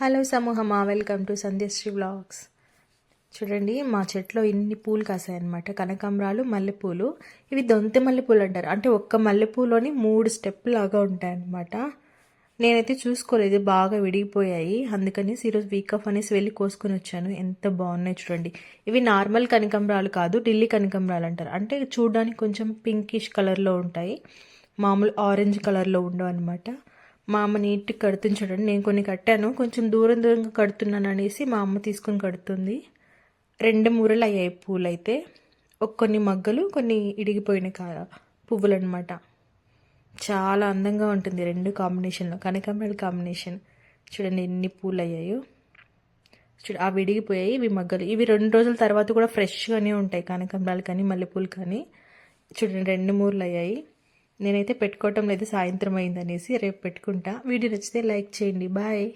Hello సమూహమా welcome to Sandhyasri vlogs. చూడండి మా చెట్లో ఇన్ని పూలు కాసాయన్నమాట. కనకాంబరాలు మల్లెపూలు. ఇవి దొంతె మల్లెపూలు అంటారు. అంటే ఒక్క మల్లెపూలోని మూడు స్టెప్ లాగా ఉంటాయన్నమాట. నేనైతే చూసుకోలేదు బాగా విడిగిపోయాయి. అందుకని ఈరోజు వీక్ ఆఫ్ అనేసి వెళ్ళి కోసుకొని వచ్చాను. ఎంత బాగున్నాయి చూడండి. ఇవి నార్మల్ కనకాంబరాలు కాదు ఢిల్లీ కనకాంబరాలు అంటారు. అంటే చూడడానికి కొంచెం పింకిష్ కలర్లో ఉంటాయి. మామూలు ఆరెంజ్ కలర్లో ఉండవు అనమాట మా అమ్మ నీట్గా కడుతుంది చూడండి నేను కొన్ని కట్టాను. కొంచెం దూరం దూరంగా కడుతున్నాను అనేసి మా అమ్మ తీసుకొని కడుతుంది. రెండు మూరలు అయ్యాయి పూలు అయితే ఒక కొన్ని మగ్గలు కొన్ని ఇడిగిపోయిన కా పువ్వులు అనమాట చాలా అందంగా ఉంటుంది రెండు కాంబినేషన్లో. కనకాంబరాల కాంబినేషన్. చూడండి ఎన్ని పూలు అయ్యాయో చూడ అవి విడిగిపోయాయి ఇవి మగ్గలు. ఇవి రెండు రోజుల తర్వాత కూడా ఫ్రెష్గానే ఉంటాయి. కనకాంబరాలు కానీ మల్లెపూలు కానీ. చూడండి రెండు మూరలు అయ్యాయి. నేనైతే పెట్టుకోవటం లేదు సాయంత్రం అయిందనేసి రేపు పెట్టుకుంటా. వీడియో నచ్చితే లైక్ చేయండి. బాయ్.